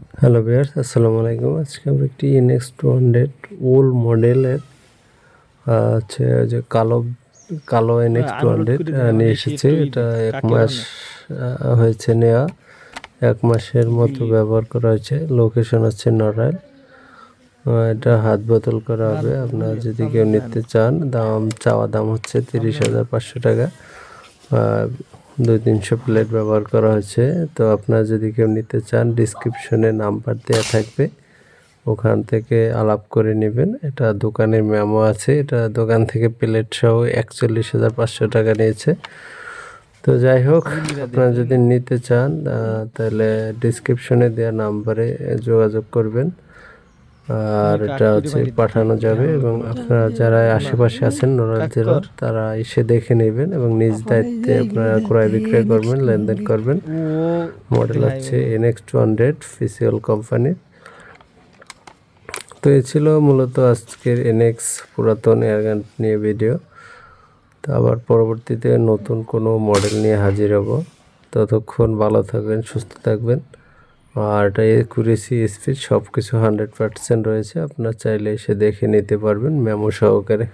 Hello বিয়ার্স আসসালামু আলাইকুম আজকে আমরা একটি এনএক্স টু হান্ড্রেড ওল মডেলের হচ্ছে ওই যে কালো কালো এনএক্স টু হান্ড্রেড নিয়ে এসেছি। এটা এক মাস হয়েছে নেওয়া এক মাসের মতো ব্যবহার করা হয়েছে। লোকেশন হচ্ছে নড়াইল। এটা হাত বোতল করা হবে। আপনারা যদি কেউ নিতে চান দাম চাওয়া দাম হচ্ছে তিরিশ হাজার পাঁচশো টাকা। দুই তিনশো প্লেট ব্যবহার করা হয়েছে। তো আপনারা যদি কেউ নিতে চান ডিসক্রিপশনে নাম্বার দেওয়া থাকবে। ওখান থেকে আলাপ করে নেবেন। এটা দোকানের মেমো আছে। এটা দোকান থেকে প্লেট সহ একচল্লিশ হাজার পাঁচশো টাকা নিয়েছে। তো যাই হোক, আপনারা যদি নিতে চান তাহলে ডিসক্রিপশনে দেওয়া নাম্বারে যোগাযোগ করবেন। আর এটা হচ্ছে পাঠানো যাবে এবং আপনারা যারা আশেপাশে আছেন নোরাল জেলার তারা এসে দেখে নেবেন এবং নিজ দায়িত্বে আপনারা ক্রয় বিক্রয় করবেন লেনদেন করবেন। মডেল হচ্ছে এনএক্স টু হান্ড্রেড ফিসিয়াল কোম্পানির তো এ ছিল মূলত আজকের এনএক্স পুরাতন এয়ারগান নিয়ে ভিডিও তো আবার পরবর্তীতে নতুন কোনো মডেল নিয়ে হাজির হব। ততক্ষণ ভালো থাকবেন সুস্থ থাকবেন। আর একুরেসি স্পিড সব কিছু হান্ড্রেড পার্সেন্ট রয়েছে। আপনার চাইলে এসে দেখে নিতে পারবেন মেমো সহকারে।